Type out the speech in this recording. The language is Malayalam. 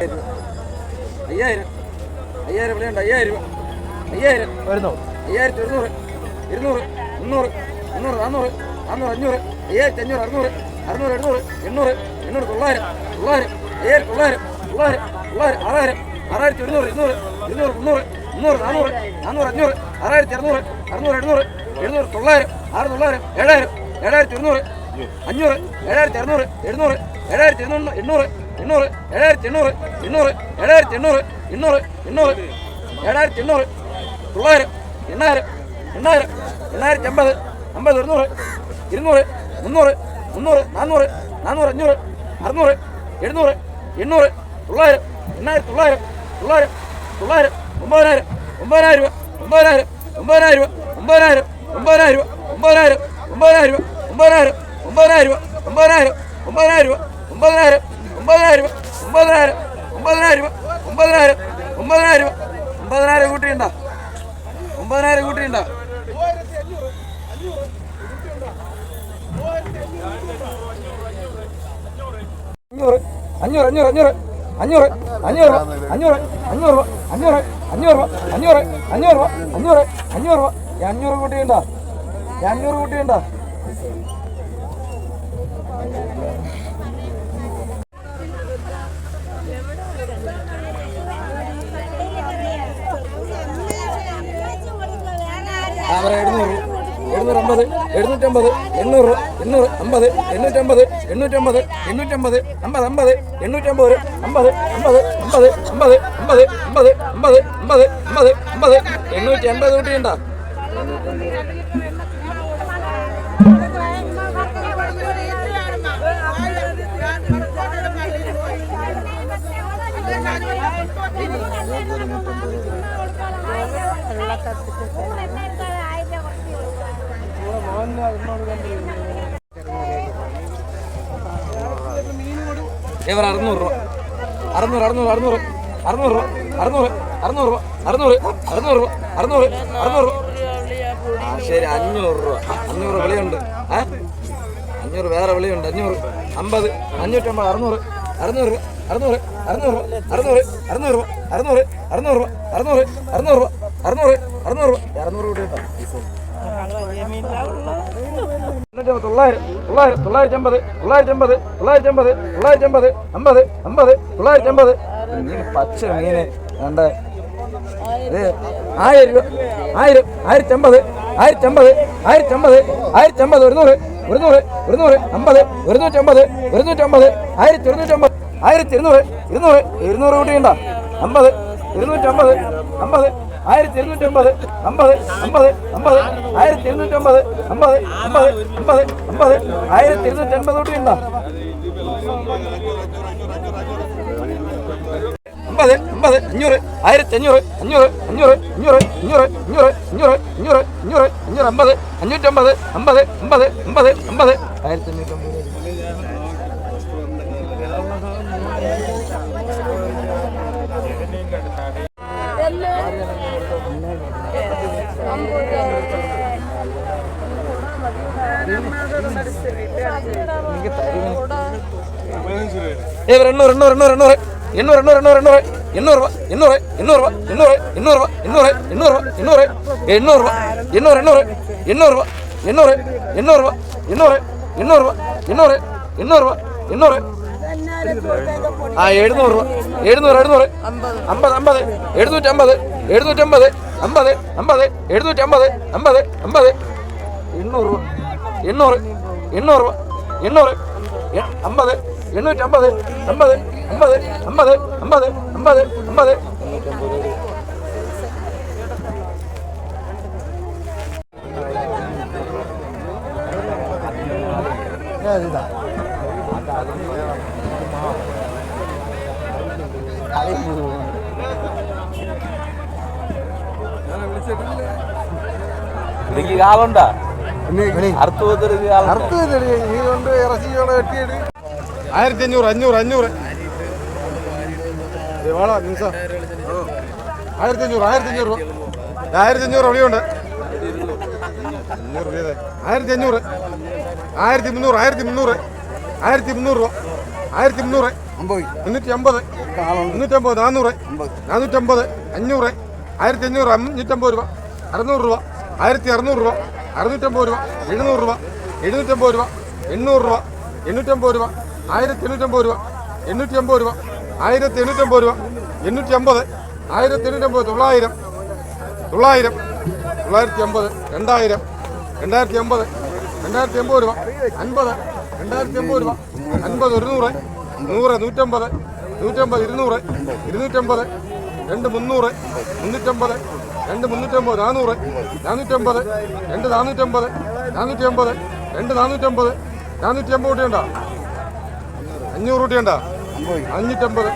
അയ്യായിരം. അയ്യായിരം. വിലയുണ്ട് അയ്യായിരം അയ്യായിരം. വരുന്നു അയ്യായിരത്തി ഒരുന്നൂറ്. ഇരുന്നൂറ്. മുന്നൂറ്. മുന്നൂറ്. നാന്നൂറ്. നാന്നൂറ്. അഞ്ഞൂറ്. അയ്യായിരത്തി അഞ്ഞൂറ്. അറുന്നൂറ്. അറുന്നൂറ്. എഴുന്നൂറ് എണ്ണൂറ്. എണ്ണൂറ്. തൊള്ളായിരം. തൊള്ളായിരം. അയ്യായിരത്തി തൊള്ളായിരം. തൊള്ളായിരം. തൊള്ളായിരം. ആറായിരം. ആറായിരത്തി ഒരുന്നൂറ്. ഇരുന്നൂറ്. ഇരുന്നൂറ്. മുന്നൂറ്. മുന്നൂറ്. നാന്നൂറ്. നാന്നൂറ്. അഞ്ഞൂറ്. ആറായിരത്തി അറുന്നൂറ്. അറുന്നൂറ്. എഴുന്നൂറ് എഴുന്നൂറ് തൊള്ളായിരം. ആറ്. തൊള്ളായിരം. ഏഴായിരം. ഏഴായിരത്തി ഒരുന്നൂറ്. അഞ്ഞൂറ്. ഏഴായിരത്തി അറുന്നൂറ്. എഴുന്നൂറ് ഏഴായിരത്തി എണ്ണൂറ്. എണ്ണൂറ്. എണ്ണൂറ് ഏഴായിരത്തി എണ്ണൂറ് എണ്ണൂറ് ഏഴായിരത്തി എണ്ണൂറ് എണ്ണൂറ് എണ്ണൂറ് ഏഴായിരത്തി എണ്ണൂറ് തൊള്ളായിരം എണ്ണായിരം എണ്ണായിരം എണ്ണായിരത്തി അമ്പത് അമ്പത് ഇരുന്നൂറ് ഇരുന്നൂറ് മുന്നൂറ് മുന്നൂറ് നാന്നൂറ് നാന്നൂറ് അഞ്ഞൂറ് അറുന്നൂറ് എഴുന്നൂറ് എണ്ണൂറ് തൊള്ളായിരം എണ്ണായിരത്തി തൊള്ളായിരം തൊള്ളായിരം തൊള്ളായിരം ഒമ്പതിനായിരം ഒമ്പതിനായിരം രൂപ ഒമ്പതിനായിരം ഒമ്പതിനായിരം രൂപ ഒമ്പതിനായിരം ഒമ്പതിനായിരം രൂപ ഒമ്പതിനായിരം ഒമ്പതിനായിരം രൂപ ഒമ്പതിനായിരം ഒമ്പതിനായിരം രൂപ ഒമ്പതിനായിരം ഒമ്പതിനായിരം രൂപ ഒമ്പതിനായിരം ഒമ്പതിനായിരം രൂപ ഒമ്പതിനായിരം ഒമ്പതിനായിരം രൂപ ഒമ്പതിനായിരം ഒമ്പതിനായിരം രൂപ ഒമ്പതിനായിരം കൂട്ടിയുണ്ടോ ഒമ്പതിനായിരം കൂട്ടിയുണ്ടോ അഞ്ഞൂറ് അഞ്ഞൂറ് അഞ്ഞൂറ് അഞ്ഞൂറ് അഞ്ഞൂറ് അഞ്ഞൂറ് അഞ്ഞൂറ് അഞ്ഞൂറ് അഞ്ഞൂറ് അഞ്ഞൂറ് അഞ്ഞൂറ് അഞ്ഞൂറ് അഞ്ഞൂറ് അഞ്ഞൂറ് അഞ്ഞൂറ് കൂട്ടിയുണ്ടോ അഞ്ഞൂറ് കൂട്ടിയുണ്ടോ എഴുന്നൂറ് എഴുന്നൂറ് അമ്പത് എഴുന്നൂറ്റമ്പത് എണ്ണൂറ് എണ്ണൂറ് അമ്പത് എണ്ണൂറ്റമ്പത് എണ്ണൂറ്റമ്പത് എണ്ണൂറ്റമ്പത് അമ്പത് അമ്പത് എണ്ണൂറ്റമ്പത് അമ്പത് അമ്പത് അമ്പത് അമ്പത് അമ്പത് അമ്പത് അമ്പത് അമ്പത് അമ്പത് അമ്പത്. എണ്ണൂറ്റി അമ്പത് കൂട്ടിയുണ്ടോ അറുന്നൂറ് രൂപ. അറുന്നൂറ് അറുന്നൂറ് അറുന്നൂറ്. അറുന്നൂറ് രൂപ അറുന്നൂറ് അറുന്നൂറ് രൂപ അറുന്നൂറ് അറുന്നൂറ് രൂപ അറുന്നൂറ് അറുന്നൂറ് രൂപ. ശരി അഞ്ഞൂറ് രൂപ. അഞ്ഞൂറ് വിളിയുണ്ട്. ഏ? അഞ്ഞൂറ് വേറെ വിളിയുണ്ട്. അഞ്ഞൂറ് അമ്പത് അഞ്ഞൂറ്റമ്പത് അറുന്നൂറ് അറുന്നൂറ് രൂപ അറുന്നൂറ് അറുന്നൂറ് രൂപ അറുന്നൂറ് അറുന്നൂറ് രൂപ അറുന്നൂറ് അറുന്നൂറ് രൂപ അറുന്നൂറ് അറുന്നൂറ് രൂപ അറുന്നൂറ് അറുന്നൂറ് രൂപ. അറുന്നൂറ് തൊള്ളായിരം തൊള്ളായിരത്തി അമ്പത് തൊള്ളായിരത്തി അമ്പത് തൊള്ളായിരത്തി അമ്പത് തൊള്ളായിരത്തി അമ്പത് പച്ച മീന് ഇത് ആയിരം രൂപ ആയിരം ആയിരത്തി അമ്പത് ആയിരത്തി അമ്പത് ആയിരത്തി അമ്പത് ആയിരത്തി അമ്പത് ഒരുന്നൂറ് ഒരുന്നൂറ് ഒരുന്നൂറ് അമ്പത് ഒരുന്നൂറ്റമ്പത് ഒരുന്നൂറ്റമ്പത് ആയിരത്തി ഒരുന്നൂറ്റമ്പത് ആയിരത്തി അമ്പത് ഇരുന്നൂറ്റമ്പത് അമ്പത് ആയിരത്തി ഇരുന്നൂറ്റി അമ്പത് അമ്പത് അമ്പത് ആയിരത്തി ഇരുന്നൂറ്റി അമ്പത് അമ്പത് അമ്പത് അമ്പത് ആയിരത്തി ഇരുന്നൂറ്റമ്പത് കൂട്ടിയുണ്ടോ അമ്പത് അമ്പത് അഞ്ഞൂറ് ആയിരത്തി അഞ്ഞൂറ് അഞ്ഞൂറ് അഞ്ഞൂറ് അഞ്ഞൂറ് അഞ്ഞൂറ് അഞ്ഞൂറ് അഞ്ഞൂറ് അഞ്ഞൂറ് അഞ്ഞൂറ് അഞ്ഞൂറ് അമ്പത് അഞ്ഞൂറ്റമ്പത് അമ്പത് അമ്പത് അമ്പത് അമ്പത് ആയിരത്തി അഞ്ഞൂറ്റമ്പത് ഏ എണ്ണൂറ് എണ്ണൂറ് എണ്ണൂറ് എണ്ണൂറ് എണ്ണൂറ് എണ്ണൂറ് എണ്ണൂറ് എണ്ണൂറ് എണ്ണൂറ് എണ്ണൂറ് എണ്ണൂറ് എണ്ണൂറ് എണ്ണൂറ് എണ്ണൂറ് ആ എഴുന്നൂറ് രൂപ. എഴുന്നൂറ് എഴുന്നൂറ്. അമ്പത് അമ്പത്. എഴുന്നൂറ്റമ്പത് എഴുന്നൂറ്റമ്പത് അമ്പത് അമ്പത് എഴുന്നൂറ്റമ്പത് അമ്പത് അമ്പത്. എണ്ണൂറ് രൂപ. എണ്ണൂറ് എണ്ണൂറ് രൂപ. എണ്ണൂറ് അമ്പത് എണ്ണൂറ്റമ്പത് അമ്പത് അമ്പത് അമ്പത് അമ്പത് അമ്പത് അമ്പത്. ഇതിക്ക് കാലുണ്ടാ പോത്തെടുക്ക് അറുത്ത് നീ കൊണ്ട് ഇറച്ചിയോടെ വെട്ടിയിട്ട്. ആയിരത്തി അഞ്ഞൂറ് അഞ്ഞൂറ്. അഞ്ഞൂറ് വാടാ നിമിഷ. ആയിരത്തി അഞ്ഞൂറ് ആയിരത്തി അഞ്ഞൂറ് ആയിരത്തി അഞ്ഞൂറ് ചെയ്തേ. ആയിരത്തി അഞ്ഞൂറ് ആയിരത്തി മുന്നൂറ് ആയിരത്തി മുന്നൂറ് ആയിരത്തി മുന്നൂറ് രൂപ ആയിരത്തി മുന്നൂറ് മുന്നൂറ്റി അമ്പത് മുന്നൂറ്റമ്പത് നാനൂറ് അമ്പത്. നാനൂറ്റമ്പത് അഞ്ഞൂറ് ആയിരത്തി അഞ്ഞൂറ് അഞ്ഞൂറ്റമ്പത് രൂപ അറുന്നൂറ് രൂപ ആയിരത്തി അറുന്നൂറ് രൂപ അറുന്നൂറ്റമ്പത് രൂപ എഴുന്നൂറ് രൂപ എഴുന്നൂറ്റമ്പത് രൂപ എണ്ണൂറ് രൂപ എണ്ണൂറ്റമ്പത് രൂപ ആയിരത്തി എണ്ണൂറ്റമ്പത് രൂപ എണ്ണൂറ്റി അമ്പത് രൂപ ആയിരത്തി എണ്ണൂറ്റമ്പത് രൂപ എണ്ണൂറ്റി അമ്പത് ആയിരത്തി എണ്ണൂറ്റമ്പത് തൊള്ളായിരം തൊള്ളായിരം തൊള്ളായിരത്തി അമ്പത് രണ്ടായിരം രണ്ടായിരത്തി അമ്പത് രണ്ടായിരത്തി അമ്പത് രൂപ അൻപത് രണ്ടായിരത്തി എൺപത് രൂപ അൻപത് ഒരുന്നൂറ് നൂറ് നൂറ്റമ്പത് നൂറ്റമ്പത് ഇരുന്നൂറ് ഇരുന്നൂറ്റമ്പത് രണ്ട് മുന്നൂറ് മുന്നൂറ്റമ്പത് രണ്ട് മുന്നൂറ്റമ്പത് നാനൂറ് നാനൂറ്റമ്പത് രണ്ട് നാനൂറ്റമ്പത് നാനൂറ്റി അമ്പത് രണ്ട് നാനൂറ്റമ്പത് നാനൂറ്റി അമ്പത് കൂട്ടിയുണ്ടോ അഞ്ഞൂറ് കൂട്ടിയുണ്ടോ അഞ്ഞൂറ്റമ്പത്.